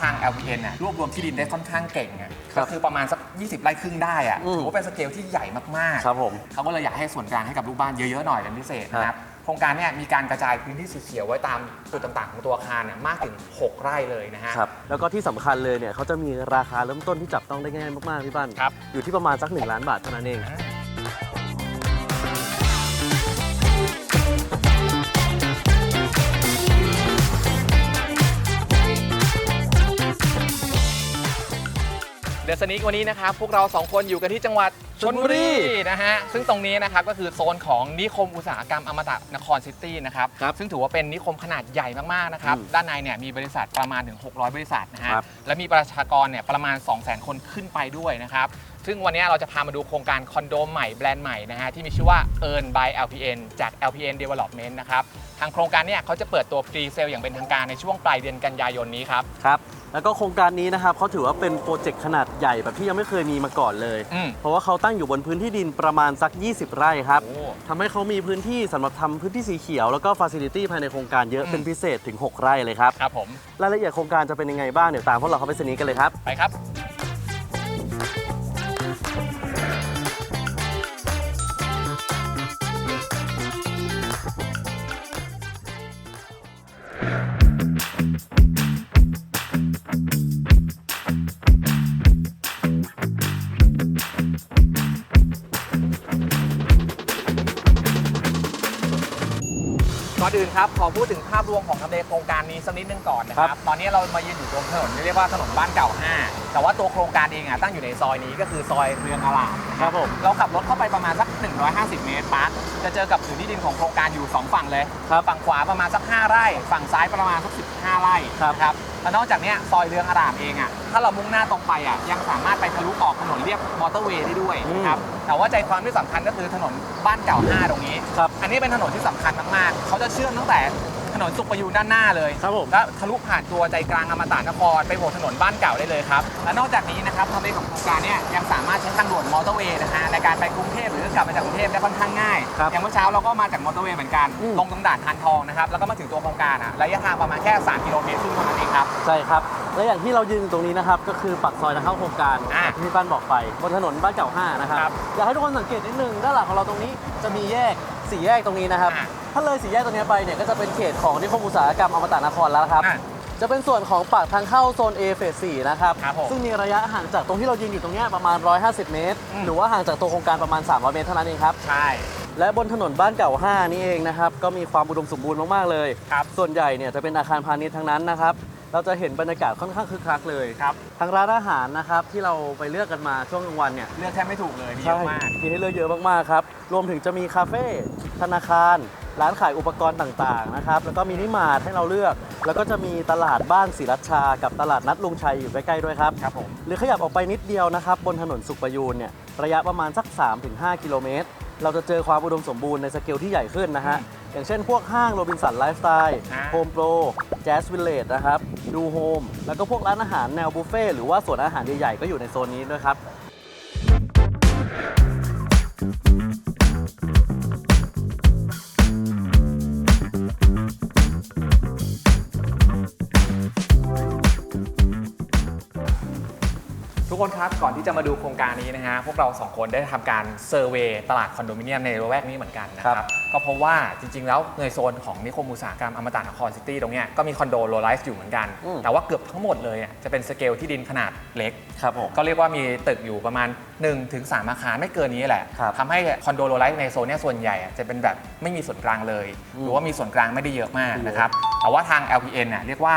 ทาง LPN น่ะรวบรวมที่ดินได้ค่อนข้างเก่งอะครับก็คือประมาณสัก 20 ไร่ครึ่งได้อะอืมถือว่าเป็นสเกลที่ใหญ่มากๆครับผมเขาก็เลยอยากให้ส่วนกลางให้กับลูกบ้านเยอะๆหน่อยเป็นพิเศษนะครับโครงการเนี่ยมีการกระจายพื้นที่สีเขียวไว้ตามจุดต่างๆ ของตัวอาคารเนี่ยมากถึง 6 ไร่เลยนะฮะ ครับแล้วก็ที่สำคัญเลยเนี่ยเขาจะมีราคาเริ่มต้นที่จับต้องได้ง่ายมากๆพี่บ้านครับ อยู่ที่ประมาณสัก1ล้านบาทเท่านั้นเองเดอะ สนิกวันนี้นะครับพวกเรา 2 คนอยู่กันที่จังหวัดชลบุรีนะฮะซึ่งตรงนี้นะครับก็คือโซนของนิคมอุตสาหกรรมอมตะนครซิตี้นะครับครับซึ่งถือว่าเป็นนิคมขนาดใหญ่มากๆนะครับอืมด้านในเนี่ยมีบริษัทประมาณถึง 600 บริษัทนะฮะครับ และมีประชากรเนี่ยประมาณ 200,000 คนขึ้นไปด้วยนะครับซึ่งวันนี้เราจะพามาดูโครงการคอนโดใหม่แบรนด์ใหม่นะฮะที่มีชื่อว่า Earn by LPN จาก LPN Development นะครับ ทางโครงการเนี่ยเขาจะเปิดตัวพรีเซลอย่างเป็นทางการในช่วงปลายเดือนกันยายนนี้ครับ ครับ แล้วก็โครงการนี้นะครับเขาถือว่าเป็นโปรเจกต์ขนาดใหญ่แบบที่ยังไม่เคยมีมาก่อนเลย อืมเพราะว่าเขาตั้งอยู่บนพื้นที่ดินประมาณสัก 20 ไร่ครับโอ้ทำให้เขามีพื้นที่สำหรับทำพื้นที่สีเขียวแล้วก็ฟ a ซิลิตี้ภายในโครงการเยอะอืม เป็นพิเศษถึง 6 ไร่เลยครับ ครับผม รายละเอียดโครงการจะเป็นยังไงบ้างเดี๋ยวตามพวกเราเข้าไปสนีกันเลยครับ ไปครับ ครับขอพูดถึงภาพรวมของทำเลโครงการนี้สักนิดนึงก่อนนะคครัรับบตอนนี้เรามายืนอยู่ตรงถนนที่เรียกว่าถนนบ้านเก่า 5 แต่ว่าตัวโครงการเองอะตั้งอยู่ในซอยนี้ก็คือซอยเรืองอลามนะคครัรับบผมเราขับรถเข้าไปประมาณสัก 150 เมตรปั๊บจะเจอกับผืนที่ดินของโครงการอยู่ 2 ฝั่งเลยครับฝั่งขวาประมาณสัก 5 ไร่ ฝั่งซ้ายประมาณสัก 15 ไร่ครับนะครับแล้วนอกจากเนี้ยซอยเรืองอารามเองอะถ้าเรามุ่งหน้าตรงไปอะยังสามารถไปทะลุออกถนนเรียบมอเตอร์เวย์ได้ด้วยนะครับแต่ว่าใจความที่สำคัญก็คือถนนบ้านเก่า 5 ตรงนี้ครับอันนี้เป็นถนนที่สำคัญมากๆเขาจะเชื่อมตั้งแต่ ถนนสุขประยูนด้านหน้าเลยครับผม และทะลุผ่านตัวใจกลางอมตะนครไปโผล่ถนนบ้านเก่าได้เลยครับ และนอกจากนี้นะครับทำเลของโครงการเนี่ยยังสามารถใช้ทางด่วนมอเตอร์เวย์นะฮะในการไปกรุงเทพหรือกลับมาจากกรุงเทพได้ค่อนข้างง่าย ครับอย่างเมื่อเช้าเราก็มาจากมอเตอร์เวย์เหมือนกัน อืม ลงตรงด่านทานทองนะครับแล้วก็มาถึงตัวโครงการอะระยะทางประมาณแค่ 3 กิโลเมตรครึ่งเท่านั้นเองครับ ใช่ครับ และอย่างที่เรายืนอยู่ตรงนี้นะครับ ก็คือปากซอยทางเข้าโครงการอ่าที่พี่ปั้นบอกไปบนถนนบ้านเก่า5นะครับครับอยากให้ทุกคนสังเกตนิดนึงด้านหลังของเราตรงนี้จะมีแยกสี่แยกตรงนี้นะครับ อ่า ถ้าเลยสี่แยกตรงนี้ไปเนี่ยก็จะเป็นเขตของนิคมอุตสาหกรรมอมตะนครแล้วนะครับ อะจะเป็นส่วนของปากทางเข้าโซน A เฟส4นะครับ ครับผมซึ่งมีระยะห่างจากตรงที่เรายืนอยู่ตรงเนี้ยประมาณ 150 เมตร อืม หรือว่าห่างจากตัวโครงการประมาณ 300 เมตรเท่านั้นเองครับ ใช่ และบนถนนบ้านเก่า 5 นี่เองนะครับ ก็มีความอุดมสมบูรณ์มาก ๆ เลย ครับ ส่วนใหญ่เนี่ยจะเป็นอาคารพาณิชย์ทั้งนั้นนะครับ เราจะเห็นบรรยากาศค่อนข้างคึกคักเลย ครับ ทางร้านอาหารนะครับที่เราไปเลือกกันมาช่วงกลางวันเนี่ยเลือกแทบไม่ถูกเลยมีเยอะมาก มีให้เลือกเยอะมาก ๆ ครับ รวมถึงจะมีคาเฟ่ธนาคาร ร้านขายอุปกรณ์ต่างๆนะครับ แล้วก็มินิมาร์ทให้เราเลือก แล้วก็จะมีตลาดบ้านศรีรัชชา กับตลาดนัดลุงชัยอยู่ใกล้ๆด้วยครับ ครับผม หรือขยับออกไปนิดเดียวนะครับ บนถนนสุขประยูนเนี่ย ระยะประมาณสัก 3-5 กิโลเมตร เราจะเจอความอุดมสมบูรณ์ในสเกลที่ใหญ่ขึ้นนะฮะ อย่างเช่นพวกห้างโรบินสันไลฟ์สไตล์อ่าโฮมโปรแจ๊สวิลเลจนะครับ ดูโฮม แล้วก็พวกร้านอาหารแนวบุฟเฟ่ต์หรือว่าสวนอาหารใหญ่ๆก็อยู่ในโซนนี้ด้วยครับ คนครับ ก่อนที่จะมาดูโครงการนี้นะฮะพวกเราสองคนได้ทำการเซอร์เวย์ตลาดคอนโดมิเนียมในระแวกนี้เหมือนกันนะคครัรับบก็เพราะว่าจริง ๆ แล้วในโซนของนิคมอุตสาหกรรมอมตะนครซิตี้ตรงเนี้ยก็มีคอนโดโลไลฟ์อยู่เหมือนกันอืมแต่ว่าเกือบทั้งหมดเลยอะจะเป็นสเกลที่ดินขนาดเล็กครับผมก็เรียกว่ามีตึกอยู่ประมาณ 1-3ถึง3อาคารไม่เกินนี้แหละครับทำให้คอนโดโลไลฟ์ในโซนเนี้ยส่วนใหญ่อะจะเป็นแบบไม่มีส่วนกลางเลยอืมหรือว่ามีส่วนกลางไม่ได้เยอะมากเยอะนะครับแต่ว่าทาง LPN น่ะเรียกว่า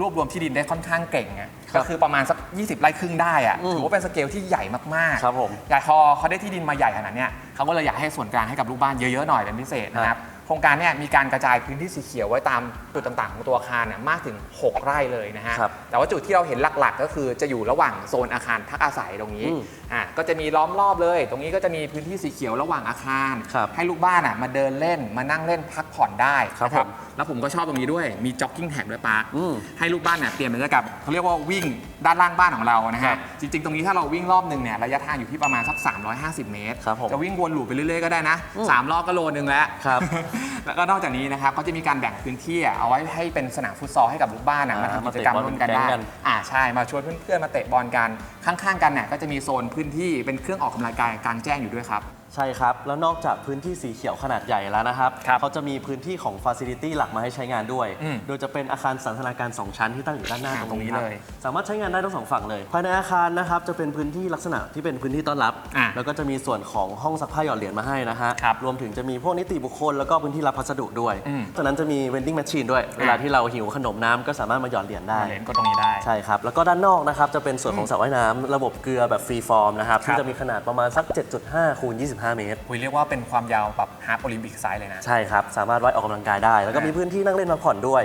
รวบรวมที่ดินได้ค่อนข้างเก่งอะครับ ก็คือประมาณสัก 20 ไร่ครึ่งได้อะอืมถือว่าเป็นสเกลที่ใหญ่มากๆครับผมอยากพอเขาได้ที่ดินมาใหญ่ขนาดเนี้ยเขาก็เลยอยากให้ส่วนกลางให้กับลูกบ้านเยอะๆหน่อยเป็นพิเศษนะครับ โครงการเนี่ยมีการกระจายพื้นที่สีเขียวไว้ตามจุดต่างๆ ของตัวอาคารเนี่ยมากถึง 6 ไร่เลยนะฮะ ครับแต่ว่าจุดที่เราเห็นหลักๆ ก็คือจะอยู่ระหว่างโซนอาคารพักอาศัยตรงนี้อืมอะก็จะมีล้อมรอบเลย ตรงนี้ก็จะมีพื้นที่สีเขียวระหว่างอาคาร ครับให้ลูกบ้านอะมาเดินเล่นมานั่งเล่นพักผ่อนได้ครับนะผมแล้วผมก็ชอบตรงนี้ด้วยมีจ็อกกิ้งแท็กด้วยปาร์คอืมให้ลูกบ้านเนี่ยเปลี่ยนบรรยากาศเขาเรียกว่าวิ่งด้านล่างบ้านของเรานะครัฮะบจริงๆ ตรงนี้ถ้าเราวิ่งรอบหนึ่งเนี่ยระยะทางอยู่ที่ประมาณสัก 350 เมตร ครับผมจะวิ่งวนลูปไปเรื่อยๆก็ได้นะอืมสามรอบก็โลนึงแล้ว ครับ แล้วก็นอกจากนี้นะครับเขาจะมีการแบ่งพื้นที่อะเอาไว้ให้เป็นสนามฟุตซอลให้กับลูกบ้านอะอ่ามาทำมากิจเตะกรรมบอลร่วมกันเป็นแก๊ได้งกัน อ่าใช่มาชวนเพื่อนๆมาเตะบอลกันข้างๆ กันเนี่ยก็จะมีโซนพื้นที่เป็นเครื่องออกกำลังกายกลางแจ้งอยู่ด้วยครับ ใช่ครับ แล้วนอกจากพื้นที่สีเขียวขนาดใหญ่แล้วนะครับ ครับเขาจะมีพื้นที่ของฟ a ซิลิตี้หลักมาให้ใช้งานด้วย อืมโดยจะเป็นอาคารสันทนาการ 2 ชั้นที่ตั้งอยู่ด้านหน้าอ่าตรงนี้ตรงนี้ครับเลยสามารถใช้งานได้ทั้งสองฝั่งเลย ภายในอาคารนะครับจะเป็นพื้นที่ลักษณะที่เป็นพื้นที่ต้อนรับ อ่าแล้วก็จะมีส่วนของห้องซักผ้าหยอดเหรียญมาให้นะฮะครับรวมถึงจะมีพวกนิติบุคคลแล้วก็พื้นที่รับพัสดุด้วยอืมจากนั้นจะมีเวนดิ้งแมชชีนด้วย เวลาที่เราหิวขนมน้ำก็สามารถมาหยอดเหรียญได้มาเลนก็ตรงนี้ได้ ใช่ครับ แล้วก็ด้านนอกนะครับ จะเป็นส่วนของสระว่ายน้ำระบบเกลือแบบฟรีฟอร์มนะครับ ครับ ที่จะมีขนาดประมาณสัก 7.5คูณ25เมตร คุยเรียกว่าเป็นความยาวแบบฮาร์ปโอลิมปิกไซส์เลยนะ ใช่ครับ สามารถไว้ออกกำลังกายได้ แล้วก็อ่ามีมีพื้นที่นั่งเล่นพักผ่อนด้วย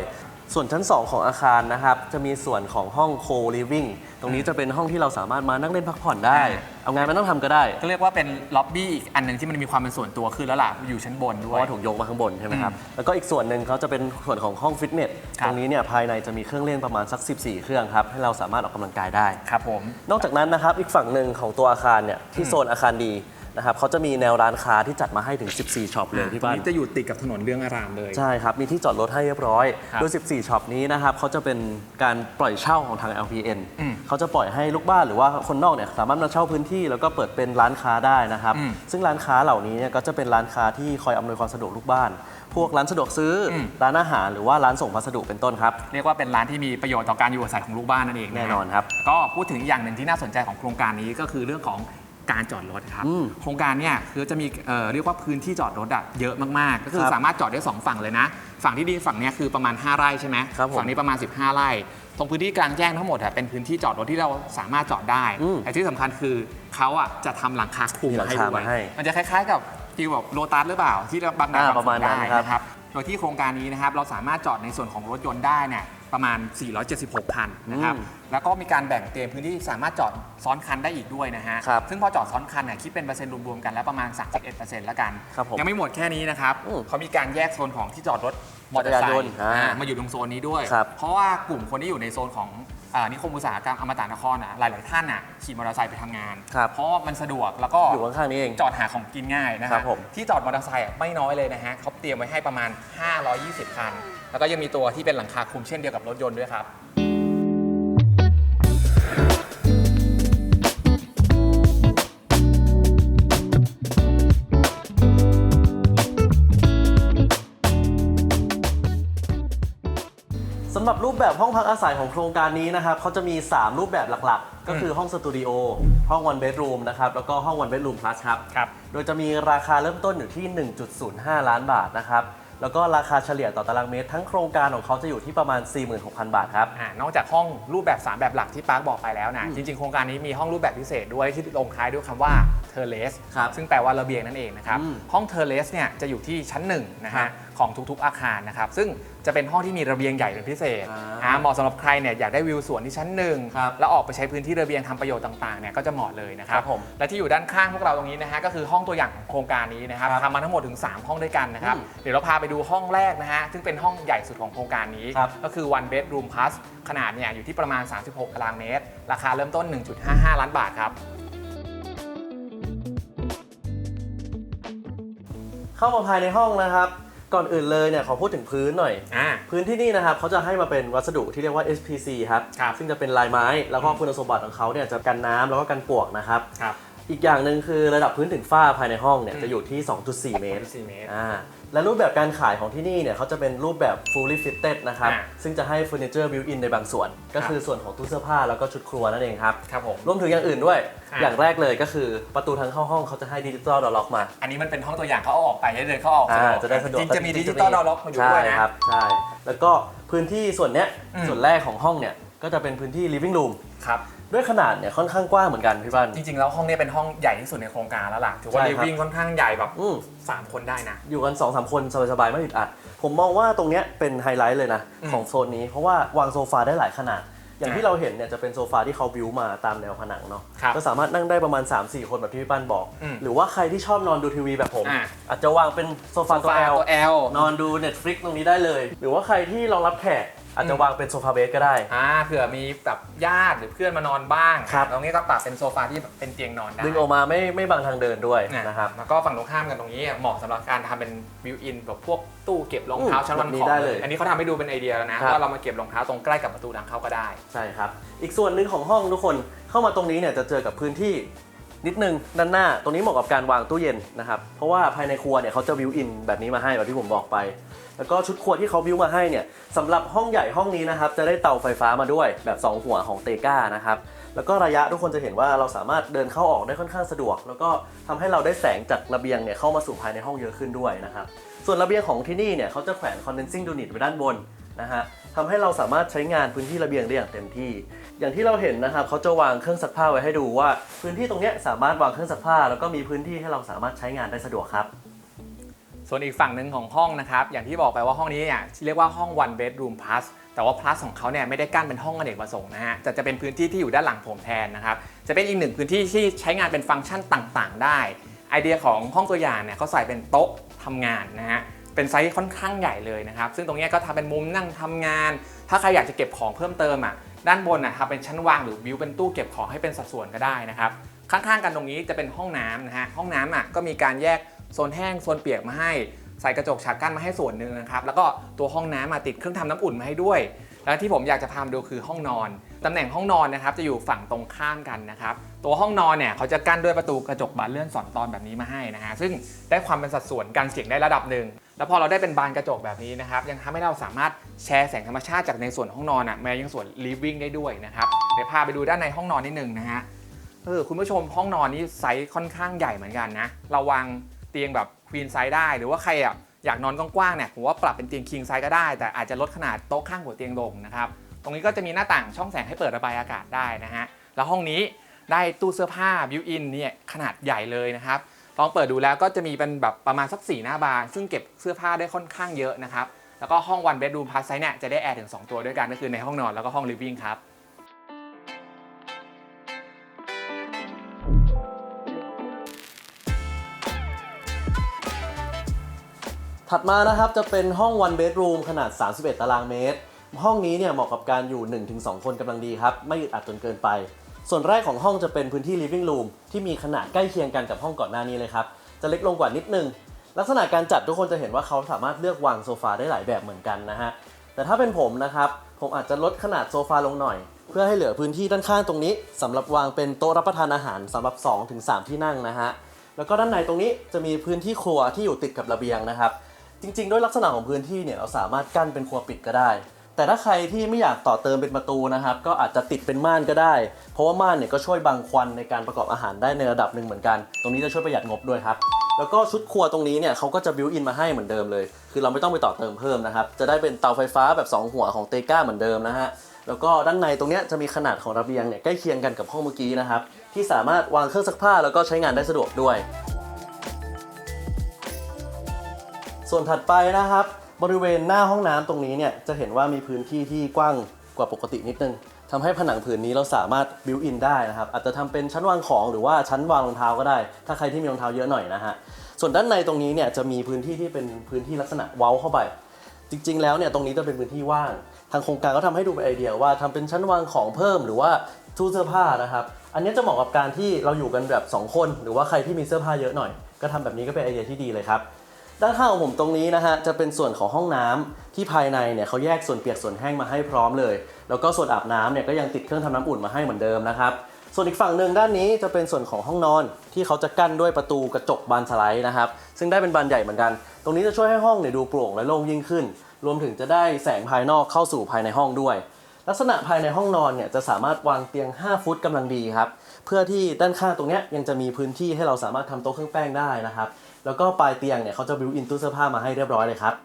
ส่วนชั้น 2 ของอาคารนะครับ จะมีส่วนของห้องโคลิวิ่งตรงนี้จะเป็นห้องที่เราสามารถมานั่งเล่นพักผ่อนได้ เอางานมานั่งทำก็ได้ก็เรียกว่าเป็นล็อบบี้อีกอันหนึ่งที่มันมีความเป็นส่วนตัวขึ้นแล้วล่ะอยู่ชั้นบนเพด้วราะย ว่าถูกยกมาข้างบนใช่ไหมครับอืมแล้วก็อีกส่วนหนึ่งเขาจะเป็นส่วนของห้องฟิตเนสครับ ตรงนี้เนี่ยภายในจะมีเครื่องเล่นประมาณสัก 14 เครื่องครับให้เราสามารถออกกำลังกายได้ ครับผม นอกจากนั้นนะครับอีกฝั่งหนึ่งของตัวอาคารเนี่ยที่โซนอาคารดี นะครับเขาจะมีแนวร้านค้าที่จัดมาให้ถึง 14ช็อปเลยที่ตรงบ้าน นี้จะอยู่ติดกับถนนเรื่องอารามเลย ใช่ครับ มีที่จอดรถให้เรียบร้อย ครับโดย 14 ช็อปนี้นะครับเขาจะเป็นการปล่อยเช่าของทาง LPN อืมเขาจะปล่อยให้ลูกบ้านหรือว่าคนนอกเนี่ยสามารถมาเช่าพื้นที่แล้วก็เปิดเป็นร้านค้าได้นะครับ อืมซึ่งร้านค้าเหล่านี้เนี่ยก็จะเป็นร้านค้าที่คอยอำนวยความสะดวกลูกบ้าน พวกร้านสะดวกซื้ออม ร้านอาหารหรือว่าร้านส่งพัสดุเป็นต้นครับ เรียกว่าเป็นร้านที่มีประโยชน์ต่อการอยู่อาศัยของลูกบ้านนั่นเองะแน่นอนครับ ก็พูดถึงอีกอย่างหนึ่งที่น่าสนใจของโครงการนี้ก็คือเรื่องของ การจอดรถครับ อืมโครงการเนี่ยคือจะมีเอ่อเรียกว่าพื้นที่จอดรถอะเยอะมากๆ ก็คือครับสามารถจอดได้สองฝั่งเลยนะ ฝั่งที่ดีฝั่งเนี้ยคือประมาณ 5 ไร่ใช่ไหมครับผมฝั่งนี้ประมาณ 15 ไร่ ตรงพื้นที่กลางแจ้งทั้งหมดอะเป็นพื้นที่จอดรถที่เราสามารถจอดได้อืมแต่ที่สำคัญคือเขาอะจะทำหลังคาคลุมมีหลังให้คาด้วยมาให้มันจะคล้าย ๆ กับฟิลแบบโลตัสหรือเปล่าที่เราบางนาอ่าบางประมาณนั้นได้ครับ นะครับ โดยที่โครงการนี้นะครับเราสามารถจอดในส่วนของรถยนต์ได้เนี่ย ประมาณ 476 คันนะครับ อืมแล้วก็มีการแบ่งเตรียมพื้นที่สามารถจอดซ้อนคันได้อีกด้วยนะฮะ ครับซึ่งพอจอดซ้อนคันเนี่ยคิดเป็นเปอร์เซ็นต์รวมๆกันแล้วประมาณ 31%แล้วกัน ครับผมยังไม่หมดแค่นี้นะครับ อืมเขามีการแยกโซนของที่จอดรถมอเตอร์ไซจักรยานยนต์ค์อ่าอ่ามาอยู่ตรงโซนนี้ด้วย ครับเพราะว่ากลุ่มคนที่อยู่ในโซนของ อ่านิคมอุตสาหกรรมอมตะนครอะหลาย ๆ ท่านอะขี่มอเตอร์ไซค์ไปทำงาน ครับ เพราะว่ามันสะดวกแล้วก็อยู่ข้างๆนี้เอง จอดหาของกินง่ายนะคครัรับบผม ที่จอดมอเตอร์ไซค์อะไม่น้อยเลยนะฮะเขาเตรียมไว้ให้ประมาณ 520 คัน แล้วก็ยังมีตัวที่เป็นหลังคาคลุมเช่นเดียวกับรถยนต์ด้วยครับำหรับรูปแบบห้องพักอาศัยของโครงการนี้นะครับเขาจะมี 3 รูปแบบหลักๆ ก็คือห้องสตูดิโอห้อง one bedroom นะครับแล้วก็ห้อง one bedroom plus ครับ ครับ โดยจะมีราคาเริ่มต้นอยู่ที่ 1.05 ล้านบาทนะครับแล้วก็ราคาเฉลี่ยต่อตารางเมตร ทั้งโครงการของเขาจะอยู่ที่ประมาณ 46,000 บาทครับ อ่านอกจากห้องรูปแบบ 3 แบบหลักที่ปาร์คบอกไปแล้วนะจริง ๆ โครงการนี้มีห้องรูปแบบพิเศษด้วยที่ลงท้ายด้วยคำว่าเทอร์เลสครับซึ่งแปลว่าระเบียงนั่นเองนะครับ อืมห้องเทอร์เลสเนี่ยจะอยู่ที่ชั้นหนึ่งนะครัฮะบ ของทุกๆอาคารนะครับ ซึ่งจะเป็นห้องที่มีระเบียงใหญ่เป็นพิเศษอ่าอ่าเหมาะสำหรับใครเนี่ยอยากได้วิวสวนที่ชั้นหนึ่งครับแล้วออกไปใช้พื้นที่ระเบียงทำประโยชน์ต่างๆเนี่ยก็จะเหมาะเลยนะครับ ครับผมและที่อยู่ด้านข้างพวกเราตรงนี้นะฮะก็คือห้องตัวอย่างของโครงการนี้นะครับครับทำมาทั้งหมดถึง 3 ห้องด้วยกันนะครับ อืมเดี๋ยวเราพาไปดูห้องแรกนะฮะซึ่งเป็นห้องใหญ่สุดของโครงการนี้ ครับ ก็คือ one bedroom plus ขนาดเนี่ยอยู่ที่ประมาณ 36 ตารางเมตร ราคาเริ่มต้น 1.55 ล้านบาทครับ เข้ามาภายในห้องนะครับ ก่อนอื่นเลยเนี่ยขอพูดถึงพื้นหน่อย อ่า พื้นที่นี่นะครับเขาจะให้มาเป็นวัสดุที่เรียกว่า SPC ครับครับซึ่งจะเป็นลายไม้แล้วก็คุณสมบัติของเขาเนี่ยจะกันน้ำแล้วก็กันปลวกนะครับครับ อีกอย่างหนึ่งคือระดับพื้นถึงฝ้าภายในห้องเนี่ยอืมจะอยู่ที่ 2.4 เมตร4เมตร อ่า และรูปแบบการขายของที่นี่เนี่ยเขาจะเป็นรูปแบบ fully fitted นะครับ อ่าซึ่งจะให้เฟอร์นิเจอร์บิวอินในบางส่วน ก็คือส่วนของตู้เสื้อผ้าแล้วก็ชุดครัวนั่นเองครับ ครับผมรวมถึงอย่างอื่นด้วย อ่า อย่างแรกเลยก็คือประตูทางเข้าห้องเขาจะให้ดิจิตอลดอล็อกมาอันนี้มันเป็นห้องตัวอย่างเขาเอาออกไปให้เดินเข้าออกอ่าสจะได้สะดวกจริงๆจะมีดิจิตอลดอลล็อกมาอยู่ด้วยนะ ใช่ครับใช่แล้วก็พื้นที่ส่วนเนี้ยอืม ส่วนแรกของห้องเนี่ยก็จะเป็นพื้นที่ living room ครับ ด้วยขนาดเนี่ยค่อนข้างกว้างเหมือนกันพี่บ้าน จริงๆ แล้วห้องนี้เป็นห้องใหญ่ที่สุดในโครงการแล้วล่ะถือว่าใช่ลิครับ วิ่งค่อนข้างใหญ่แบบอืม สามคนได้นะ อยู่กัน2อสคนสบายๆ ไม่อึดอัด ผมมองว่าตรงเนี้ยเป็นไฮไลท์เลยนะ อืมของโซนนี้เพราะว่าวางโซฟาได้หลายขนาด อย่างอ่าที่เราเห็นเนี่ยจะเป็นโซฟาที่เขาบิวมาตามแนวผนังเนาะครับก็สามารถนั่งได้ประมาณ 3-4 คนแบบที่พี่ปั้นบอก อืมหรือว่าใครที่ชอบนอนดูทีวีแบบผม อ่า อาจจะวางเป็นโซฟาตัวฟ้าแอลตัวแอล นอนดู Netflix ตรงนี้ได้เลย หรือว่าใครที่รองรับแขก อาจจะวางเป็นโซฟาเบสก็ได้ อ่าเผื่อมีแบบญาติหรือเพื่อนมานอนบ้างครับ ตรงนี้ก็ปรับเป็นโซฟาที่แบบเป็นเตียงนอนได้ดึงออกมาไม่ไม่บังทางเดินด้วยเนี่ยนะครับ แล้วก็ฝั่งตรงข้ามกันตรงนี้เหมาะสำหรับการทำเป็นบิวอินแบบพวกตู้เก็บรองเท้าอืมชั้นวันแบบนี้ของได้เลเลยยอันนี้เขาทำให้ดูเป็นไอเดียแล้วนะครับ ว่าเรามาเก็บรองเท้าตรงใกล้กับประตูทางเข้าก็ได้ ใช่ครับ อีกส่วนหนึ่งของห้องทุกคนเข้ามาตรงนี้เนี่ยจะเจอกับพื้นที่ นิดนึงด้านหน้าตรงนี้เหมาะกับการวางตู้เย็นนะครับ เพราะว่าภายในครัวเนี่ยเขาจะบิวอินแบบนี้มาให้แบบที่ผมบอกไป แล้วก็ชุดครัวที่เขาบิวมาให้เนี่ยสำหรับห้องใหญ่ห้องนี้นะครับ จะได้เตาไฟฟ้ามาด้วยแบบ 2 หัวของเตก้านะครับ แล้วก็ระยะทุกคนจะเห็นว่าเราสามารถเดินเข้าออกได้ค่อนข้างสะดวก แล้วก็ทำให้เราได้แสงจากระเบียงเนี่ยเข้ามาสู่ภายในห้องเยอะขึ้นด้วยนะครับ ส่วนระเบียงของที่นี่เนี่ยเขาจะแขวน condensing unit ไว้ด้านบนนะฮะทำให้เราสามารถใช้งานพื้นที่ระเบียงได้อย่างเต็มที่ อย่างที่เราเห็นนะครับเขาจะวางเครื่องซักผ้าไว้ให้ดูว่า พื้นที่ตรงนี้สามารถวางเครื่องซักผ้า แล้วก็มีพื้นที่ให้เราสามารถใช้งานได้สะดวกครับ ส่วนอีกฝั่งหนึ่งของห้องนะครับ อย่างที่บอกไปว่าห้องนี้เนี่ยเรียกว่าห้อง one bedroom plus แต่ว่า plus ของเขาเนี่ยไม่ได้กั้นเป็นห้องอเนกประสงค์นะฮะจะจะเป็นพื้นที่ที่อยู่ด้านหลังผมแทนนะครับ จะเป็นอีกหนึ่งพื้นที่ที่ใช้งานเป็นฟังก์ชันต่างๆ ได้ ไอเดียของห้องตัวอย่างเนี่ยเขาใส่เป็นโต๊ะทำงานนะฮะเป็นไซส์ค่อนข้างใหญ่เลยนะครับ ซึ่งตรงนี้ก็ทำเป็นมุมนั่งทำงาน ถ้าใครอยากจะเก็บของเพิ่มเติมอะ ด้านบนนะครับเป็นชั้นวางหรือบิวเป็นตู้เก็บของให้เป็นสัดส่วนก็ได้นะครับข้างๆกันตรงนี้จะเป็นห้องน้ำนะฮะห้องน้ำอะก็มีการแยกโซนแห้งโซนเปียกมาให้ใส่กระจกฉากกั้นมาให้ส่วนหนึ่งนะครับแล้วก็ตัวห้องน้ำมาติดเครื่องทำน้ำอุ่นมาให้ด้วย แล้วที่ผมอยากจะพามาดูคือห้องนอน ตำแหน่งห้องนอนนะครับจะอยู่ฝั่งตรงข้ามกันนะครับ ตัวห้องนอนเนี่ยเขาจะกั้นด้วยประตูกระจกบานเลื่อนสอนตอนแบบนี้มาให้นะฮะซึ่งได้ความเป็นสัดส่วนการเสียงได้ระดับหนึ่งแล้วพอเราได้เป็นบานกระจกแบบนี้นะครับยังทำให้เราสามารถแชร์แสงธรรมชาติจากในส่วนห้องนอนอะมายังส่วน living ได้ด้วยนะครับเดี๋ยวพาไปดูด้านในห้องนอนนิดนึงนะฮะเออคุณผู้ชมห้องนอนนี่ไซส์ค่อนข้างใหญ่เหมือนกันนะเราวางเตียงแบบควีนไซส์ได้หรือว่าใครอะอยากนอนกว้างๆเนี่ยผมว่าปรับเป็นเตียงคิงไซส์ก็ได้ แต่อาจจะลดขนาดโต๊ะข้างหัวเตียงลงนะครับ ตรงนี้ก็จะมีหน้าต่างช่องแสงให้เปิดระบายอากาศได้นะฮะ แล้วห้องนี้ได้ตู้เสื้อผ้าบิวอินเนี่ยขนาดใหญ่เลยนะครับ ลองเปิดดูแล้วก็จะมีเป็นแบบประมาณสัก 4 หน้าบาน ซึ่งเก็บเสื้อผ้าได้ค่อนข้างเยอะนะครับ แล้วก็ห้อง one bedroom plus size เนี่ยจะได้แอร์ถึง 2 ตัวด้วยกันก็คือในห้องนอนแล้วก็ห้อง living ครับถัดมานะครับจะเป็นห้อง one bedroom ขนาด 31 ตารางเมตร ห้องนี้เนี่ยเหมาะกับการอยู่ 1-2 คนกำลังดีครับ ไม่อึดอัดจนเกินไป ส่วนแรกของห้องจะเป็นพื้นที่ living room ที่มีขนาดใกล้เคียงกันกับห้องก่อนหน้านี้เลยครับ จะเล็กลงกว่านิดนึง ลักษณะการจัดทุกคนจะเห็นว่าเขาสามารถเลือกวางโซฟาได้หลายแบบเหมือนกันนะฮะ แต่ถ้าเป็นผมนะครับ ผมอาจจะลดขนาดโซฟาลงหน่อย เพื่อให้เหลือพื้นที่ด้านข้างตรงนี้สำหรับวางเป็นโต๊ะรับประทานอาหารสำหรับ 2-3 ที่นั่งนะฮะ แล้วก็ด้านในตรงนี้จะมีพื้นที่ครัวที่อยู่ติดกับระเบียงนะครับ จริง ๆ ด้วยลักษณะของพื้นที่เนี่ยเราสามารถกั้นเป็นครัวปิดก็ได้ แต่ถ้าใครที่ไม่อยากต่อเติมเป็นประตูนะครับ ก็อาจจะติดเป็นม่านก็ได้ เพราะว่าม่านเนี่ยก็ช่วยบังควันในการประกอบอาหารได้ในระดับหนึ่งเหมือนกัน ตรงนี้จะช่วยประหยัดงบด้วยครับ แล้วก็ชุดครัวตรงนี้เนี่ยเขาก็จะบิวอินมาให้เหมือนเดิมเลย คือเราไม่ต้องไปต่อเติมเพิ่มนะครับ จะได้เป็นเตาไฟฟ้าแบบ 2 หัวของเตก้าเหมือนเดิมนะฮะ แล้วก็ด้านในตรงนี้จะมีขนาดของระเบียงเนี่ยใกล้เคียงกันกับห้องเมื่อกี้นะครับ ที่สามารถวางเครื่องซักผ้าแล้วก็ใช้งานได้สะดวกด้วย ส่วนถัดไปนะครับ บริเวณหน้าห้องน้ำตรงนี้เนี่ยจะเห็นว่ามีพื้นที่ที่กว้างกว่าปกตินิดนึงทำให้ผนังผืนนี้เราสามารถบิวอินได้นะครับอาจจะทำเป็นชั้นวางของหรือว่าชั้นวางรองเท้าก็ได้ ถ้าใครที่มีรองเท้าเยอะหน่อยนะฮะส่วนด้านในตรงนี้เนี่ยจะมีพื้นที่ที่เป็นพื้นที่ลักษณะเว้าเข้าไป จริง ๆ แล้วเนี่ยตรงนี้จะเป็นพื้นที่ว่าง ทางโครงการก็ทำให้ดูเป็นไอเดียว่าทำเป็นชั้นวางของเพิ่มหรือว่าตู้เสื้อผ้านะครับอันนี้จะเหมาะกับการที่เราอยู่กันแบบ 2 คน หรือว่าใครที่มีเสื้อผ้าเยอะหน่อย ก็ทำแบบนี้ก็เป็นไอเดียที่ดีเลยครับ ด้านข้างของผมตรงนี้นะฮะจะเป็นส่วนของห้องน้ำที่ภายในเนี่ยเขาแยกส่วนเปียกส่วนแห้งมาให้พร้อมเลย แล้วก็ส่วนอาบน้ำเนี่ยก็ยังติดเครื่องทำน้ำอุ่นมาให้เหมือนเดิมนะครับส่วนอีกฝั่งหนึ่งด้านนี้จะเป็นส่วนของห้องนอนที่เขาจะกั้นด้วยประตูกระจกบานสไลด์นะครับซึ่งได้เป็นบานใหญ่เหมือนกัน ตรงนี้จะช่วยให้ห้องเนี่ยดูโปร่งและโล่งยิ่งขึ้น รวมถึงจะได้แสงภายนอกเข้าสู่ภายในห้องด้วย ลักษณะภายในห้องนอนเนี่ยจะสามารถวางเตียง 5 ฟุตกำลังดีครับเพื่อที่ด้านข้างตรงเนี้ยยังจะมีพื้นที่ให้เราสามารถทำโต๊ะเครื่องแป้งได้นะครับ แล้วก็ปลายเตียงเนี่ยเขาจะบิวอินตู้เสื้อผ้ามาให้เรียบร้อยเลยครับ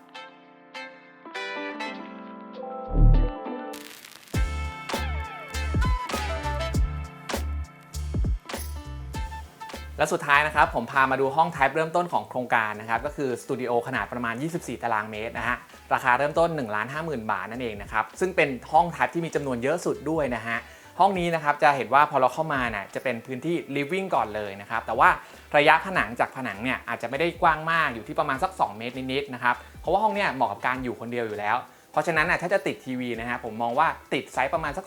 และสุดท้ายนะครับ ผมพามาดูห้อง type เริ่มต้นของโครงการนะครับ ก็คือสตูดิโอขนาดประมาณ 24 ตารางเมตรนะฮะ ราคาเริ่มต้น 1 5 0 0 0 0 บาทนั่นเองนะครับ ซึ่งเป็นห้อง type ที่มีจำนวนเยอะสุดด้วยนะฮะห้องนี้นะครับจะเห็นว่าพอเราเข้ามาน่ะจะเป็นพื้นที่ living ก่อนเลยนะครับ แต่ว่า ระยะผนังจากผนังเนี่ยอาจจะไม่ได้กว้างมากอยู่ที่ประมาณสัก 2 เมตรนิดๆนะครับเพราะว่าห้องเนี่ยเหมาะกับการอยู่คนเดียวอยู่แล้ว เพราะฉะนั้นน่ะถ้าจะติดทีวีนะฮะผมมองว่าติดไซส์ประมาณสัก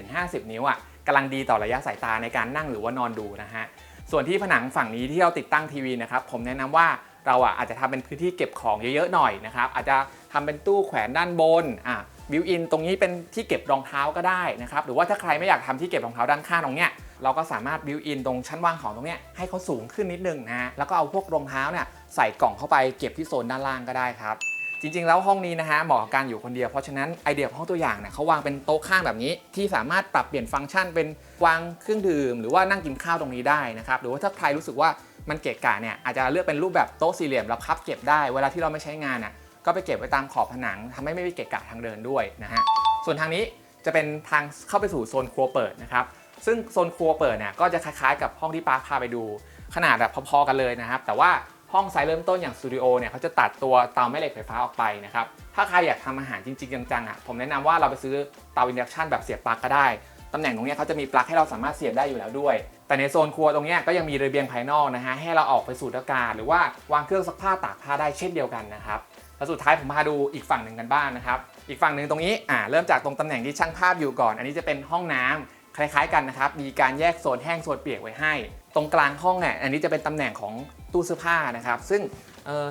40-50 นิ้วอะกำลังดีต่อระยะสายตาในการนั่งหรือว่านอนดูนะฮะส่วนที่ผนังฝั่งนี้ที่เราติดตั้งทีวีนะครับผมแนะนำว่าเราอะอาจจะทำเป็นพื้นที่เก็บของเยอะๆหน่อยนะครับอาจจะทำเป็นตู้แขวนด้านบนอะบิวอินตรงนี้เป็นที่เก็บรองเท้าก็ได้นะครับหรือว่าถ้าใครไม่อยากทำที่เก็บรองเท้าด้านข้างตรงเนี้ย เราก็สามารถบิวอินตรงชั้นวางของตรงเนี้ยให้เขาสูงขึ้นนิดนึงนะแล้วก็เอาพวกรองเท้าเนี่ยใส่กล่องเข้าไปเก็บที่โซนด้านล่างก็ได้ครับจริงๆ แล้วห้องนี้นะฮะเหมาะกับการอยู่คนเดียว เพราะฉะนั้นไอเดียของห้องตัวอย่างเนี่ยเขาวางเป็นโต๊ะข้างแบบนี้ ที่สามารถปรับเปลี่ยนฟังก์ชันเป็นวางเครื่องดื่ม หรือว่านั่งกินข้าวตรงนี้ได้นะครับหรือว่าถ้าใครรู้สึกว่ามันเกะกะเนี่ยอาจจะเลือกเป็นรูปแบบโต๊ะสี่เหลี่ยมแล้วพับเก็บได้เวลาที่เราไม่ใช้งานอะก็ไปเก็บไว้ตามขอบผนังทำให้ไม่มีเกะกะทางเดินด้วยนะฮะส่วนทางนี้จะเป็นทางเข้าไปสู่โซนครัวเปิดนะครับ ซึ่งโซนครัวเปิดเนี่ยก็จะคล้ายๆกับห้องที่ปาร์คพาไปดู ขนาดแบบพอๆกันเลยนะครับ แต่ว่าห้องไซส์เริ่มต้นอย่างสตูดิโอเนี่ยเขาจะตัดตัวเตาแม่เหล็กไฟฟ้าออกไปนะครับ ถ้าใครอยากทำอาหารจริงๆจังๆอะผมแนะนำว่าเราไปซื้อเตาอินดักชันแบบเสียบปลั๊กก็ได้ตำแหน่งตรงเนี้ยเขาจะมีปลั๊กให้เราสามารถเสียบได้อยู่แล้วด้วย แต่ในโซนครัวตรงเนี้ยก็ยังมีระเบียงภายนอกนะฮะให้เราออกไปสูดอากาศหรือว่าวางเครื่องซักผ้าตากผ้าได้เช่นเดียวกันนะครับแล้วสุดท้ายผมพาดูอีกฝั่งหนึ่งกันบ้างนะครับ อีกฝั่งหนึ่งตรงนี้อ่าเริ่มจากตรงตำแหน่งที่ช่างภาพอยู่ก่อน อันนี้จะเป็นห้องน้ำ คล้ายๆกันนะครับ มีการแยกโซนแห้งโซนเปียกไว้ให้ ตรงกลางห้องเนี่ยอันนี้จะเป็นตำแหน่งของตู้เสื้อผ้านะครับ ซึ่ง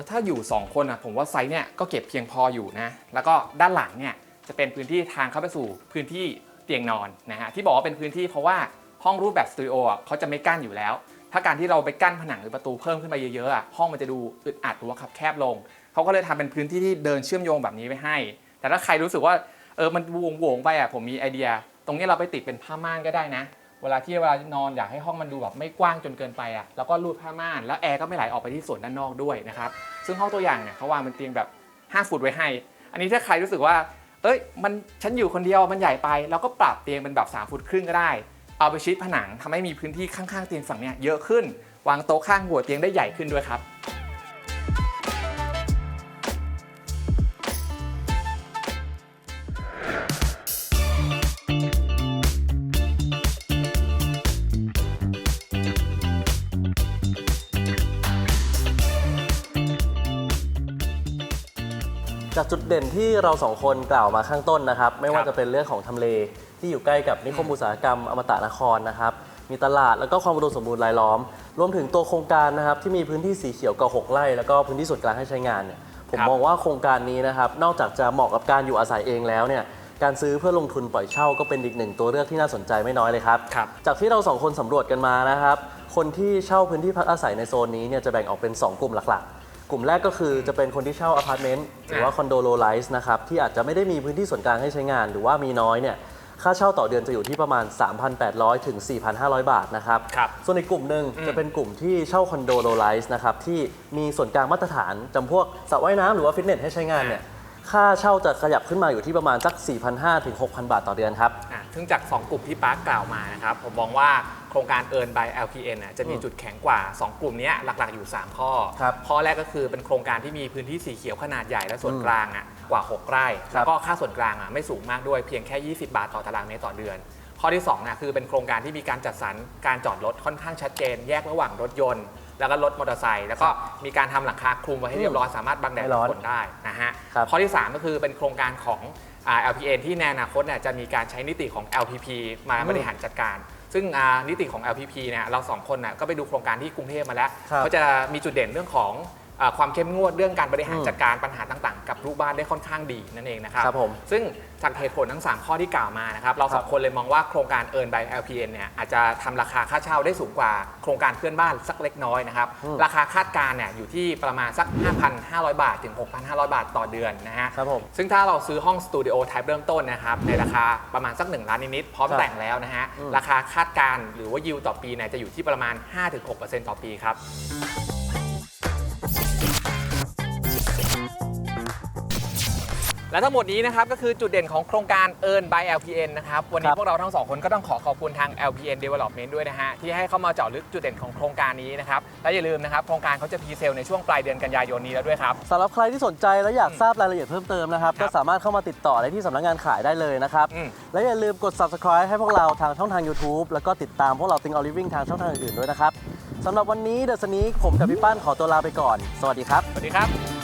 ถ้าอยู่ 2 คนอะผมว่าไซส์เนี่ยก็เก็บเพียงพออยู่นะ แล้วก็ด้านหลังเนี่ยจะเป็นพื้นที่ทางเข้าไปสู่พื้นที่เตียงนอนนะฮะที่บอกว่าเป็นพื้นที่เพราะว่าห้องรูปแบบสตูดิโออะเขาจะไม่กั้นอยู่แล้ว ถ้าการที่เราไปกั้นผนังหรือประตูเพิ่มขึ้นไปเยอะๆอะห้องมันจะดูอึดอัดหรือว่าคับแคบลงเขาก็เลยทำเป็นพื้นที่ที่เดินเชื่อมโยงแบบนี้ไว้ให้ แต่ถ้าใครรู้สึกว่าเออมันวงวงไปอะผมมีไอเดีย ตรงนี้เราไปติดเป็นผ้าม่านก็ได้นะ เวลาที่เวลานอนอยากให้ห้องมันดูแบบไม่กว้างจนเกินไปอะแล้วก็รูดผ้าม่านแล้วแอร์ก็ไม่ไหลออกไปที่ส่วนด้านนอกด้วยนะครับซึ่งห้องตัวอย่างเนี่ยเขาวางเป็นเตียงแบบ 5 ฟุตไว้ให้ อันนี้ถ้าใครรู้สึกว่า เอ้ยมันฉันอยู่คนเดียวมันใหญ่ไปเราก็ปรับเตียงเป็นแบบ 3 ฟุตครึ่งก็ได้ เอาไปชิดผนังทำให้มีพื้นที่ข้างๆเตียงฝั่งเนี้ยเยอะขึ้น วางโต๊ะข้างหัวเตียงได้ใหญ่ขึ้นด้วยครับ จากจุดเด่นที่เราสองคนกล่าวมาข้างต้นนะครับ ไม่ว่าครับจะเป็นเรื่องของทำเลที่อยู่ใกล้กับนิคมอุตสาหกรรมอมตะนครนะครับมีตลาดแล้วก็ความอุดมสมบูรณ์รายล้อม รวมถึงตัวโครงการนะครับที่มีพื้นที่สีเขียวกว่า6ไร่แล้วก็พื้นที่ส่วนกลางให้ใช้งานเนี่ยผมครับมองว่าโครงการนี้นะครับนอกจากจะเหมาะกับการอยู่อาศัยเองแล้วเนี่ยการซื้อเพื่อลงทุนปล่อยเช่าก็เป็นอีกหนึ่งตัวเลือกที่น่าสนใจไม่น้อยเลยครับครับจากที่เราสองคนสำรวจกันมานะครับ คนที่เช่าพื้นที่พักอาศัยในโซนนี้เนี่ยจะแบ่งออกเป็น 2 กลุ่มหลักๆ กลุ่มแรกก็คือจะเป็นคนที่เช่าอพาร์ตเมนต์หรือว่าคอนโดโลไลส์นะครับที่อาจจะไม่ได้มีพื้นที่ส่วนกลางให้ใช้งาน หรือว่ามีน้อยเนี่ยค่าเช่าต่อเดือนจะอยู่ที่ประมาณ 3,800 ถึง 4,500 บาทนะครับครับส่วนอีกกลุ่มหนึ่งอืมจะเป็นกลุ่มที่เช่าคอนโดโลไลส์นะครับที่มีส่วนกลางมาตรฐานจำพวกสระว่ายน้ำหรือว่าฟิตเนสให้ใช้งานเนี่ย ค่าเช่าจะขยับขึ้นมาอยู่ที่ประมาณสัก 4,500ถึง6,000 บาทต่อเดือนครับ อะซึ่งจาก 2 กลุ่มที่ปาร์คกล่าวมานะครับ ผมมองว่าโครงการ Earn by LPN น่ะจะมีอืมจุดแข็งกว่า 2 กลุ่มเนี้ยหลักๆอยู่ 3 ข้อ ครับข้อแรกก็คือเป็นโครงการที่มีพื้นที่สีเขียวขนาดใหญ่และส่วนอืมกลางอะกว่า 6 ไร่ ครัแล้บวก็ค่าส่วนกลางอะไม่สูงมากด้วยเพียงแค่ 20 บาทต่อตารางเมตรต่อเดือน ข้อที่2น่ะคือเป็นโครงการที่มีการจัดสรรการจอดรถค่อนข้างชัดเจน แยกระหว่างรถยนต์ แล้วก็รถมอเตอร์ไซค์แล้วก็มีการทำหลังคาคลุมไว้ให้เรียบร้อยสามารถบังแดดไม่ร้บัอนงฝนได้นะฮะครับ ข้อที่ 3 ก็คือเป็นโครงการของอ่า LPN ที่ในอนาคตเนี่ยจะมีการใช้นิติของ LPP มาอืมบริหารจัดการ ซึ่งอ่านิติของ LPP เนี่ยเราสองคนน่ะก็ไปดูโครงการที่กรุงเทพมาแล้วครับ เขาจะมีจุดเด่นเรื่องของอ่า ความเข้มงวดเรื่องการบริหารอืมจัดการปัญหาต่างๆ กับลูกบ้านได้ค่อนข้างดีนั่นเองนะครับครับผมซึ่งจากเหตุผลทั้ง 3 ข้อที่กล่าวมานะครับเราสองครับคนเลยมองว่าโครงการ Earn by LPN เนี่ยอาจจะทำราคาค่าเช่าได้สูงกว่าโครงการเพื่อนบ้านสักเล็กน้อยนะครับอืมราคาคาดการณ์เนี่ยอยู่ที่ประมาณสัก 5,500 บาทถึง 6,500 บาทต่อเดือนนะฮะครับผมซึ่งถ้าเราซื้อห้องสตูดิโอไทป์เริ่มต้นนะครับในราคาประมาณสัก 1 ล้านนิดๆพร้อมครับแต่งแล้วนะฮะอืมราคาคาดการณ์หรือว่ายิวต่อปีเนี่ยจะอยู่ที่ประมาณ 5-6%ต่อปีครับ และทั้งหมดนี้นะครับก็คือจุดเด่นของโครงการ Earn by LPN นะครับวันนี้ครับพวกเราทั้งสองคนก็ต้องขอขอบคุณทาง LPN Development ด้วยนะฮะที่ให้เข้ามาเจาะลึกจุดเด่นของโครงการนี้นะครับและอย่าลืมนะครับโครงการเขาจะพรีเซลในช่วงปลายเดือนกันยายนนี้แล้วด้วยครับสำหรับใครที่สนใจและอยากทราบรายละเอียดเพิ่มเติมนะครับครับก็สามารถเข้ามาติดต่อได้ที่สำนักงานขายได้เลยนะครับอืมและอย่าลืมกด subscribe ให้พวกเราทางช่องทาง YouTube แล้วก็ติดตามพวกเรา Think of Living ทางช่องทางอื่นๆด้วยนะครับสำหรับวันนี้เดอะสนีผมกับพี่ป้านขอตัวลาไปก่อน สวัสดีครับ สวัสดีครับ